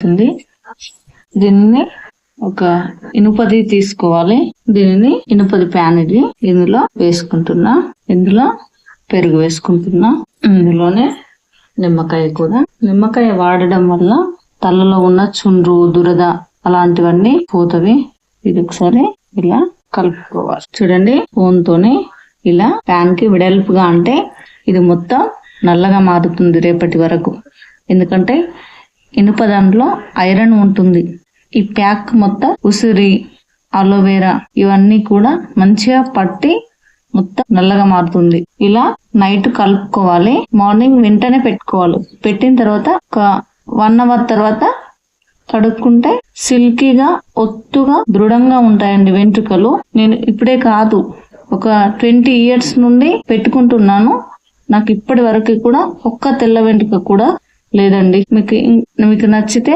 అవుతుంది దీనిని ఒక ఇనుపది తీసుకోవాలి. దీనిని ఇనుపది ప్యాన్ ఇది. ఇందులో వేసుకుంటున్నా. ఇందులో పెరుగు వేసుకుంటున్నా. ఇందులోనే నిమ్మకాయ కూడా. నిమ్మకాయ వాడడం వల్ల తలలో ఉన్న చుండ్రు దురద అలాంటివన్నీ పోతవి. ఇది ఒకసారి ఇలా కలుపుకోవాలి. చూడండి స్పూన్ తోని ఇలా ప్యాన్కి వెడల్పుగా అంటే ఇది మొత్తం నల్లగా మారుతుంది రేపటి వరకు. ఎందుకంటే ఇనుప దాంట్లో ఐరన్ ఉంటుంది. ఈ ప్యాక్ మొత్తం ఉసిరి అలోవేరా ఇవన్నీ కూడా మంచిగా పట్టి మొత్తం నల్లగా మారుతుంది. ఇలా నైట్ కలుపుకోవాలి. మార్నింగ్ వెంటనే పెట్టుకోవాలి. పెట్టిన తర్వాత ఒక వన్ అవర్ తర్వాత కడుక్కుంటే సిల్కీగా ఒత్తుగా దృఢంగా ఉంటాయండి వెంట్రుకలు. నేను ఇప్పుడే కాదు ఒక ట్వంటీ ఇయర్స్ నుండి పెట్టుకుంటున్నాను. నాకు ఇప్పటి వరకు కూడా ఒక్క తెల్ల వెంట్రుక కూడా లేదండి. మీకు మీకు నచ్చితే